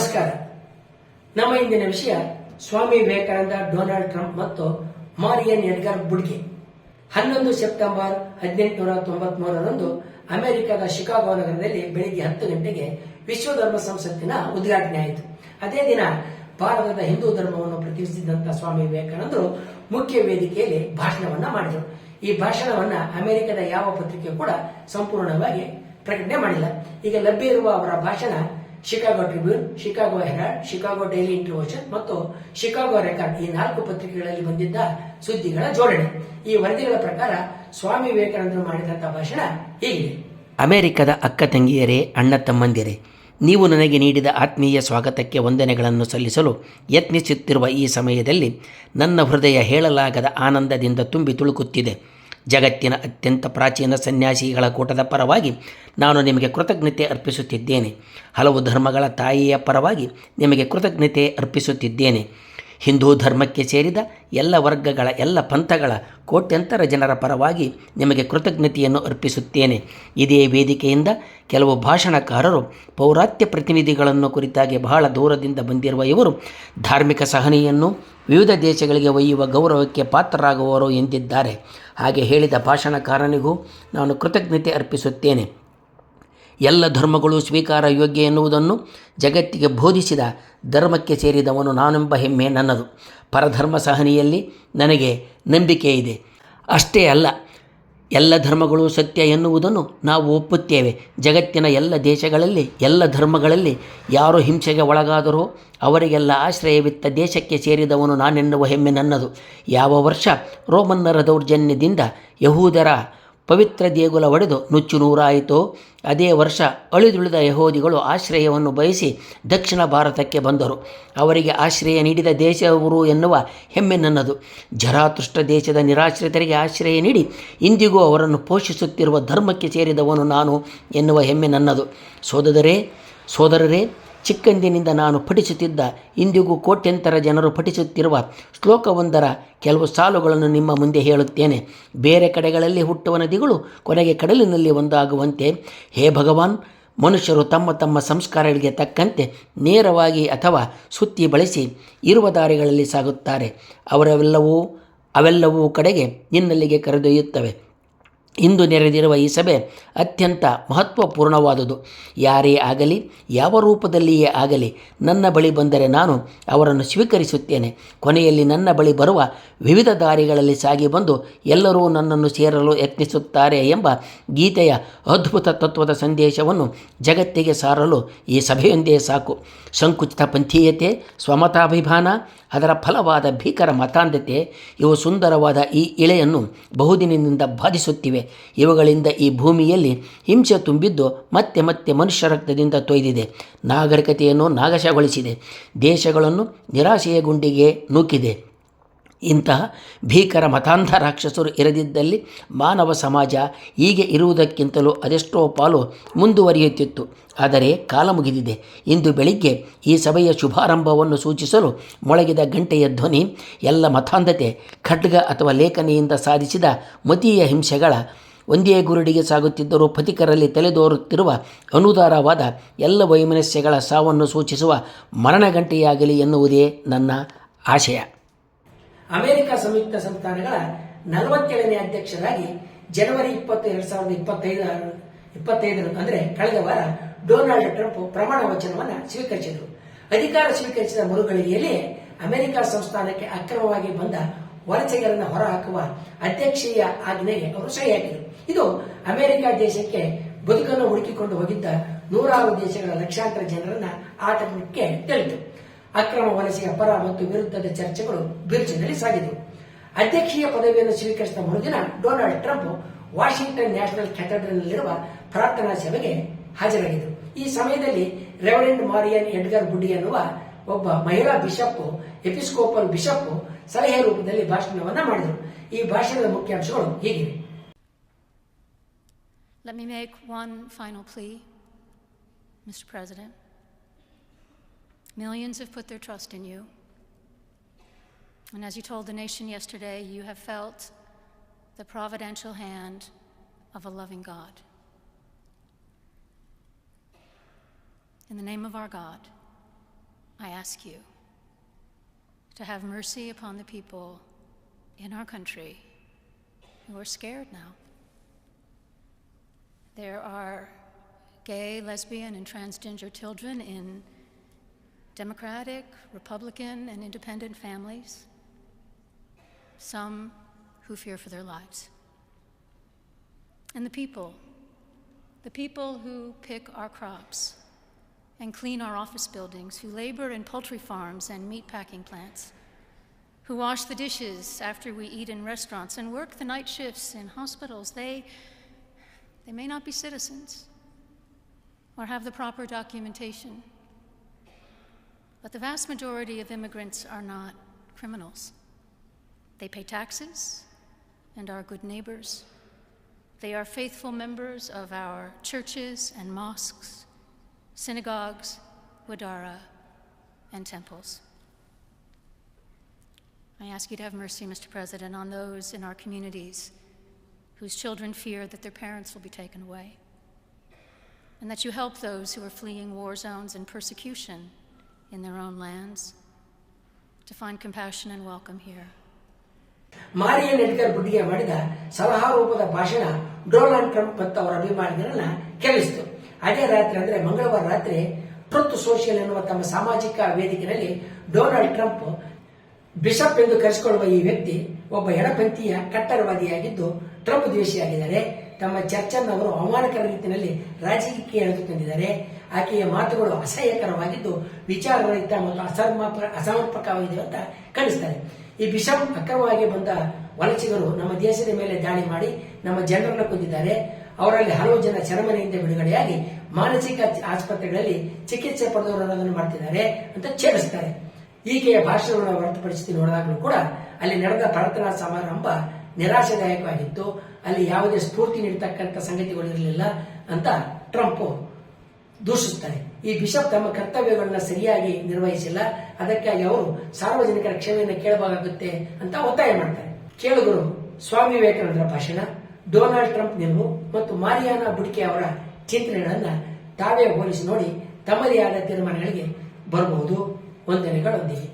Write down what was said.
ನಮಸ್ಕಾರ. ನಮ್ಮ ಇಂದಿನ ವಿಷಯ ಸ್ವಾಮಿ ವಿವೇಕಾನಂದ, ಡೊನಾಲ್ಡ್ ಟ್ರಂಪ್ ಮತ್ತು ಮಾರಿಯನ್ ಎಡ್ಗರ್ ಬುಡ್ಗೆ. ಹನ್ನೊಂದು ಸೆಪ್ಟೆಂಬರ್ ಹದಿನೆಂಟುನೂರ ತೊಂಬತ್ಮೂರರಂದು ಅಮೆರಿಕದ ಶಿಕಾಗೋ ನಗರದಲ್ಲಿ ಬೆಳಿಗ್ಗೆ ಹತ್ತು ಗಂಟೆಗೆ ವಿಶ್ವ ಧರ್ಮ ಸಂಸತ್ತಿನ ಉದ್ಘಾಟನೆ ಆಯಿತು. ಅದೇ ದಿನ ಭಾರತದ ಹಿಂದೂ ಧರ್ಮವನ್ನು ಪ್ರತಿನಿಧಿಸಿದಂತ ಸ್ವಾಮಿ ವಿವೇಕಾನಂದರು ಮುಖ್ಯ ವೇದಿಕೆಯಲ್ಲಿ ಭಾಷಣವನ್ನ ಮಾಡಿದರು. ಈ ಭಾಷಣವನ್ನ ಅಮೆರಿಕದ ಯಾವ ಪತ್ರಿಕೆ ಕೂಡ ಸಂಪೂರ್ಣವಾಗಿ ಪ್ರಕಟಣೆ ಮಾಡಿಲ್ಲ. ಈಗ ಲಭ್ಯ ಇರುವ ಅವರ ಭಾಷಣ Chicago Tribune Chicago Herald Chicago Daily Inter Ocean ಮತ್ತು ಶಿಕಾಗೋ ರೆಕಾರ್ಡ್ ಈ ನಾಲ್ಕು ಪತ್ರಿಕೆಗಳಲ್ಲಿ ಬಂದಿದ್ದ ಸುದ್ದಿಗಳ ಜೋಡಣೆ. ಈ ವರದಿಗಳ ಪ್ರಕಾರ ಸ್ವಾಮಿ ವಿವೇಕಾನಂದರು ಮಾಡಿದಂತಹ ಭಾಷಣ ಹೀಗಿದೆ. ಅಮೆರಿಕದ ಅಕ್ಕ ತಂಗಿಯರೇ, ಅಣ್ಣ ತಮ್ಮಂದಿರೇ, ನೀವು ನನಗೆ ನೀಡಿದ ಆತ್ಮೀಯ ಸ್ವಾಗತಕ್ಕೆ ವಂದನೆಗಳನ್ನು ಸಲ್ಲಿಸಲು ಯತ್ನಿಸುತ್ತಿರುವ ಈ ಸಮಯದಲ್ಲಿ ನನ್ನ ಹೃದಯ ಹೇಳಲಾಗದ ಆನಂದದಿಂದ ತುಂಬಿ ತುಳುಕುತ್ತಿದೆ. ಜಗತ್ತಿನ ಅತ್ಯಂತ ಪ್ರಾಚೀನ ಸನ್ಯಾಸಿಗಳ ಕೂಟದ ಪರವಾಗಿ ನಾನು ನಿಮಗೆ ಕೃತಜ್ಞತೆ ಅರ್ಪಿಸುತ್ತಿದ್ದೇನೆ. ಹಲವು ಧರ್ಮಗಳ ತಾಯಿಯ ಪರವಾಗಿ ನಿಮಗೆ ಕೃತಜ್ಞತೆ ಅರ್ಪಿಸುತ್ತಿದ್ದೇನೆ. ಹಿಂದೂ ಧರ್ಮಕ್ಕೆ ಸೇರಿದ ಎಲ್ಲ ವರ್ಗಗಳ, ಎಲ್ಲ ಪಂಥಗಳ ಕೋಟ್ಯಂತರ ಜನರ ಪರವಾಗಿ ನಿಮಗೆ ಕೃತಜ್ಞತೆಯನ್ನು ಅರ್ಪಿಸುತ್ತೇನೆ. ಇದೇ ವೇದಿಕೆಯಿಂದ ಕೆಲವು ಭಾಷಣಕಾರರು ಪೌರಾತ್ಯ ಪ್ರತಿನಿಧಿಗಳನ್ನು ಕುರಿತಾಗಿ ಬಹಳ ದೂರದಿಂದ ಬಂದಿರುವ ಇವರು ಧಾರ್ಮಿಕ ಸಹನೆಯನ್ನು ವಿವಿಧ ದೇಶಗಳಿಗೆ ಒಯ್ಯುವ ಗೌರವಕ್ಕೆ ಪಾತ್ರರಾಗುವವರು ಎಂದಿದ್ದಾರೆ. ಹಾಗೆ ಹೇಳಿದ ಭಾಷಣಕಾರನಿಗೂ ನಾನು ಕೃತಜ್ಞತೆ ಅರ್ಪಿಸುತ್ತೇನೆ. ಎಲ್ಲ ಧರ್ಮಗಳು ಸ್ವೀಕಾರ ಯೋಗ್ಯ ಎನ್ನುವುದನ್ನು ಜಗತ್ತಿಗೆ ಬೋಧಿಸಿದ ಧರ್ಮಕ್ಕೆ ಸೇರಿದವನು ನಾನೆಂಬ ಹೆಮ್ಮೆ ನನ್ನದು. ಪರಧರ್ಮ ಸಹನೆಯಲ್ಲಿ ನನಗೆ ನಂಬಿಕೆ ಇದೆ. ಅಷ್ಟೇ ಅಲ್ಲ, ಎಲ್ಲ ಧರ್ಮಗಳು ಸತ್ಯ ಎನ್ನುವುದನ್ನು ನಾವು ಒಪ್ಪುತ್ತೇವೆ. ಜಗತ್ತಿನ ಎಲ್ಲ ದೇಶಗಳಲ್ಲಿ, ಎಲ್ಲ ಧರ್ಮಗಳಲ್ಲಿ ಯಾರು ಹಿಂಸೆಗೆ ಒಳಗಾದರೂ ಅವರಿಗೆಲ್ಲ ಆಶ್ರಯವಿತ್ತ ದೇಶಕ್ಕೆ ಸೇರಿದವನು ನಾನೆನ್ನುವ ಹೆಮ್ಮೆ ನನ್ನದು. ಯಾವ ವರ್ಷ ರೋಮನ್ನರ ದೌರ್ಜನ್ಯದಿಂದ ಯಹೂದರ ಪವಿತ್ರ ದೇಗುಲ ಒಡೆದು ನುಚ್ಚು ನೂರಾಯಿತು. ಅದೇ ವರ್ಷ ಅಳಿದುಳಿದ ಯಹೋದಿಗಳು ಆಶ್ರಯವನ್ನು ಬಯಸಿ ದಕ್ಷಿಣ ಭಾರತಕ್ಕೆ ಬಂದರು. ಅವರಿಗೆ ಆಶ್ರಯ ನೀಡಿದ ದೇಶವರು ಎನ್ನುವ ಹೆಮ್ಮೆ ನನ್ನದು. ಜರಾತುಷ್ಟ ದೇಶದ ನಿರಾಶ್ರಿತರಿಗೆ ಆಶ್ರಯ ನೀಡಿ ಇಂದಿಗೂ ಅವರನ್ನು ಪೋಷಿಸುತ್ತಿರುವ ಧರ್ಮಕ್ಕೆ ಸೇರಿದವನು ನಾನು ಎನ್ನುವ ಹೆಮ್ಮೆ ನನ್ನದು. ಸೋದರರೇ ಸೋದರರೇ ಚಿಕ್ಕಂದಿನಿಂದ ನಾನು ಪಠಿಸುತ್ತಿದ್ದ ಇಂದಿಗೂ ಕೋಟ್ಯಂತರ ಜನರು ಪಠಿಸುತ್ತಿರುವ ಶ್ಲೋಕವೊಂದರ ಕೆಲವು ಸಾಲುಗಳನ್ನು ನಿಮ್ಮ ಮುಂದೆ ಹೇಳುತ್ತೇನೆ. ಬೇರೆ ಕಡೆಗಳಲ್ಲಿ ಹುಟ್ಟುವ ನದಿಗಳು ಕೊನೆಗೆ ಕಡಲಿನಲ್ಲಿ ಒಂದಾಗುವಂತೆ. ಹೇ ಭಗವಾನ್, ಮನುಷ್ಯರು ತಮ್ಮ ತಮ್ಮ ಸಂಸ್ಕಾರಗಳಿಗೆ ತಕ್ಕಂತೆ ನೇರವಾಗಿ ಅಥವಾ ಸುತ್ತಿ ಬಳಸಿ ಇರುವ ದಾರಿಗಳಲ್ಲಿ ಸಾಗುತ್ತಾರೆ. ಅವರೆಲ್ಲವೂ ಅವೆಲ್ಲವೂ ಕಡೆಗೆ ನಿನ್ನಲ್ಲಿಗೆ ಕರೆದೊಯ್ಯುತ್ತವೆ. ಇಂದು ನೆರೆದಿರುವ ಈ ಸಭೆ ಅತ್ಯಂತ ಮಹತ್ವಪೂರ್ಣವಾದುದು. ಯಾರೇ ಆಗಲಿ, ಯಾವ ರೂಪದಲ್ಲಿಯೇ ಆಗಲಿ, ನನ್ನ ಬಳಿ ಬಂದರೆ ನಾನು ಅವರನ್ನು ಸ್ವೀಕರಿಸುತ್ತೇನೆ. ಕೊನೆಯಲ್ಲಿ ನನ್ನ ಬಳಿ ಬರುವ ವಿವಿಧ ದಾರಿಗಳಲ್ಲಿ ಸಾಗಿ ಬಂದು ಎಲ್ಲರೂ ನನ್ನನ್ನು ಸೇರಲು ಯತ್ನಿಸುತ್ತಾರೆ ಎಂಬ ಗೀತೆಯ ಅದ್ಭುತ ತತ್ವದ ಸಂದೇಶವನ್ನು ಜಗತ್ತಿಗೆ ಸಾರಲು ಈ ಸಭೆಯೊಂದೇ ಸಾಕು. ಸಂಕುಚಿತ ಪಂಥೀಯತೆ ಸ್ವಮತಾಭಿಮಾನ ಅದರ ಫಲವಾದ ಭೀಕರ ಮತಾಂಧತೆ, ಇವು ಸುಂದರವಾದ ಈ ಇಳೆಯನ್ನು ಬಹುದಿನದಿಂದ ಬಾಧಿಸುತ್ತಿವೆ. ಇವುಗಳಿಂದ ಈ ಭೂಮಿಯಲ್ಲಿ ಹಿಂಸೆ ತುಂಬಿದ್ದು ಮತ್ತೆ ಮತ್ತೆ ಮನುಷ್ಯ ರಕ್ತದಿಂದ ತೊಯ್ದಿದೆ. ನಾಗರಿಕತೆಯನ್ನು ನಾಗಶಗೊಳಿಸಿದೆ. ದೇಶಗಳನ್ನು ನಿರಾಶೆಯ ಗುಂಡಿಗೆ ನೂಕಿದೆ. ಇಂತಹ ಭೀಕರ ಮತಾಂಧ ರಾಕ್ಷಸರು ಇರದಿದ್ದಲ್ಲಿ ಮಾನವ ಸಮಾಜ ಹೀಗೆ ಇರುವುದಕ್ಕಿಂತಲೂ ಅದೆಷ್ಟೋ ಪಾಲು ಮುಂದುವರಿಯುತ್ತಿತ್ತು. ಆದರೆ ಕಾಲ ಮುಗಿದಿದೆ. ಇಂದು ಬೆಳಿಗ್ಗೆ ಈ ಸಭೆಯ ಶುಭಾರಂಭವನ್ನು ಸೂಚಿಸಲು ಮೊಳಗಿದ ಗಂಟೆಯ ಧ್ವನಿ, ಎಲ್ಲ ಮತಾಂಧತೆ, ಖಡ್ಗ ಅಥವಾ ಲೇಖನೆಯಿಂದ ಸಾಧಿಸಿದ ಮತೀಯ ಹಿಂಸೆಗಳ ಒಂದೇ ಗುರುಡಿಗೆ ಸಾಗುತ್ತಿದ್ದರೂ ಪಥಿಕರಲ್ಲಿ ತಲೆದೋರುತ್ತಿರುವ ಅನುದಾರವಾದ ಎಲ್ಲ ವೈಮನಸ್ಯಗಳ ಸಾವನ್ನು ಸೂಚಿಸುವ ಮರಣಗಂಟೆಯಾಗಲಿ ಎನ್ನುವುದೇ ನನ್ನ ಆಶಯ. ಅಮೆರಿಕ ಸಂಯುಕ್ತ ಸಂಸ್ಥಾನಗಳ ನಲವತ್ತೇಳನೇ ಅಧ್ಯಕ್ಷರಾಗಿ ಜನವರಿ ಇಪ್ಪತ್ತು, ಎರಡ್ ಸಾವಿರದ ಇಪ್ಪತ್ತೈದರ ಇಪ್ಪತ್ತೈದರಂದು, ಅಂದ್ರೆ ಕಳೆದ ವಾರ ಡೊನಾಲ್ಡ್ ಟ್ರಂಪ್ ಪ್ರಮಾಣ ವಚನವನ್ನು ಸ್ವೀಕರಿಸಿದರು. ಅಧಿಕಾರ ಸ್ವೀಕರಿಸಿದ ಮರುಗಳಿಗೆಯಲ್ಲಿ ಅಮೆರಿಕ ಸಂಸ್ಥಾನಕ್ಕೆ ಅಕ್ರಮವಾಗಿ ಬಂದ ವಲಸೆಗಳನ್ನು ಹೊರಹಾಕುವ ಅಧ್ಯಕ್ಷೀಯ ಆಜ್ಞೆಗೆ ಅವರು ಸಹಿ ಇದು ಅಮೆರಿಕ ದೇಶಕ್ಕೆ ಬದುಕನ್ನು ಹುಡುಕಿಕೊಂಡು ಹೋಗಿದ್ದ ನೂರಾರು ದೇಶಗಳ ಲಕ್ಷಾಂತರ ಜನರನ್ನ ಆತಂಕಕ್ಕೆ ತಳ್ಳಿತು. ಅಕ್ರಮ ವಲಸೆಯ ಪರ ಮತ್ತು ವಿರುದ್ಧದ ಚರ್ಚೆಗಳು ಬಿರುಚಿನಲ್ಲಿ ಸಾಗಿದವು ಅಧ್ಯಕ್ಷೀಯ ಪದವಿಯನ್ನು ಸ್ವೀಕರಿಸಿದ ಮರುದಿನ ಡೊನಾಲ್ಡ್ ಟ್ರಂಪ್ ವಾಷಿಂಗ್ಟನ್ ನ್ಯಾಷನಲ್ ಕ್ಯಾಥೆಡ್ರಲ್ನಲ್ಲಿರುವ ಪ್ರಾರ್ಥನಾ ಸಭೆಗೆ ಹಾಜರಾಗಿದ್ದರು ಈ ಸಮಯದಲ್ಲಿ ರೆವರೆಂಡ್ ಮಾರಿಯನ್ ಎಡ್ಗರ್ ಬುಡ್ಡಿ ಎನ್ನುವ ಒಬ್ಬ ಮಹಿಳಾ ಬಿಷಪ್ ಎಪಿಸ್ಕೋಪಲ್ ಬಿಷಪ್ ಸಲಹೆ ರೂಪದಲ್ಲಿ ಭಾಷಣವನ್ನ ಮಾಡಿದರು ಈ ಭಾಷಣದ ಮುಖ್ಯಾಂಶಗಳು ಹೀಗಿವೆ Let me make one final plea, Mr. President. Millions have put their trust in you. And as you told the nation yesterday, you have felt the providential hand of a loving God. In the name of our God, I ask you to have mercy upon the people in our country who are scared now. There are gay, lesbian, and transgender children in Democratic, Republican, and independent families, some who fear for their lives. And the people, the people who pick our crops and clean our office buildings, who labor in poultry farms and meatpacking plants, who wash the dishes after we eat in restaurants and work the night shifts in hospitals, they, they may not be citizens or have the proper documentation. But the vast majority of immigrants are not criminals. They pay taxes and are good neighbors. They are faithful members of our churches and mosques, synagogues, wadara, and temples. I ask you to have mercy, Mr. President, on those in our communities whose children fear that their parents will be taken away, and that you help those who are fleeing war zones and persecution in their own lands, to find compassion and welcome here. Mariann Edgar ಬುಡ್ಡಿಗೆ ಮಾಡಿದ ಸಲಹಾ ರೂಪದ ಭಾಷಣ Donald Trump ಮತ್ತು ಅವರ ಅಭಿಮಾನಿಗಳನ್ನ ಕೆಲಿಸಿತು ಅದೇ ರಾತ್ರಿ ಅಂದ್ರೆ ಮಂಗಳವಾರ ರಾತ್ರಿ ಟ್ರುತ್ ಸೋಷಿಯಲ್ ಎನ್ನುವ ತಮ್ಮ ಸಾಮಾಜಿಕ ವೇದಿಕೆಯಲ್ಲಿ ಡೊನಾಲ್ಡ್ ಟ್ರಂಪ್ ಬಿಷಪ್ ಎಂದು ಕರೆಸಿಕೊಳ್ಳುವ ಈ ವ್ಯಕ್ತಿ ಒಬ್ಬ ಎಡಪಂಥೀಯ ಕಟ್ಟರವಾದಿಯಾಗಿದ್ದು ಟ್ರಂಪ್ ದ್ವೇಷಿಯಾಗಿದ್ದಾರೆ ತಮ್ಮ ಚರ್ಚನ್ನು ಅವರು ಅವಮಾನಕರ ರೀತಿಯಲ್ಲಿ ಎಳೆದು ತಂದಿದ್ದಾರೆ. ಆಕೆಯ ಮಾತುಗಳು ಅಸಹ್ಯಕರವಾಗಿದ್ದು ವಿಚಾರರಹಿತ ಮತ್ತು ಅಸಮರ್ಪ ಅಸಮರ್ಪಕವಾಗಿದೆ ಅಂತ ಕಾಣಿಸ್ತಾರೆ. ಈ ಬಿಷಪ್ ಅಕ್ರಮವಾಗಿ ಬಂದ ವಲಸಿಗರು ನಮ್ಮ ದೇಶದ ಮೇಲೆ ದಾಳಿ ಮಾಡಿ ನಮ್ಮ ಜನರನ್ನು ಕೊಂದಿದ್ದಾರೆ. ಅವರಲ್ಲಿ ಹಲವು ಜನ ಚರಮನೆಯಿಂದ ಬಿಡುಗಡೆಯಾಗಿ ಮಾನಸಿಕ ಆಸ್ಪತ್ರೆಗಳಲ್ಲಿ ಚಿಕಿತ್ಸೆ ಪಡೆದವರನ್ನು ಮಾಡ್ತಿದ್ದಾರೆ ಅಂತ ಛೇಡಿಸ್ತಾರೆ. ಈಕೆಯ ಭಾಷಣವನ್ನು ಹೊರತುಪಡಿಸಿ ನೋಡಿದಾಗಲೂ ಕೂಡ ಅಲ್ಲಿ ನಡೆದ ಪ್ರಾರ್ಥನಾ ಸಮಾರಂಭ ನಿರಾಶಾದಾಯಕವಾಗಿತ್ತು. ಅಲ್ಲಿ ಯಾವುದೇ ಸ್ಫೂರ್ತಿ ನೀಡತಕ್ಕಂಥ ಸಂಗತಿಗಳು ಇರಲಿಲ್ಲ ಅಂತ ಟ್ರಂಪ್ ದೂಷಿಸುತ್ತಾರೆ. ಈ ಬಿಷಪ್ ತಮ್ಮ ಕರ್ತವ್ಯಗಳನ್ನ ಸರಿಯಾಗಿ ನಿರ್ವಹಿಸಿಲ್ಲ. ಅದಕ್ಕಾಗಿ ಅವರು ಸಾರ್ವಜನಿಕರ ಕ್ಷಮೆಯನ್ನು ಕೇಳಬೇಕಾಗುತ್ತೆ ಅಂತ ಒತ್ತಾಯ ಮಾಡ್ತಾರೆ. ಕೇಳುಗರು ಸ್ವಾಮಿ ವಿವೇಕಾನಂದರ ಭಾಷಣ, ಡೊನಾಲ್ಡ್ ಟ್ರಂಪ್ ನಿಲುವು ಮತ್ತು ಮಾರಿಯಾನ ಬುಡ್ಕೆ ಅವರ ಚಿಂತನೆಗಳನ್ನ ತಾವೇ ಹೋಲಿಸಿ ನೋಡಿ ತಮ್ಮದೇ ಆದ ತೀರ್ಮಾನಗಳಿಗೆ ಬರಬಹುದು. ವಂದನೆಗಳೊಂದಿಗೆ.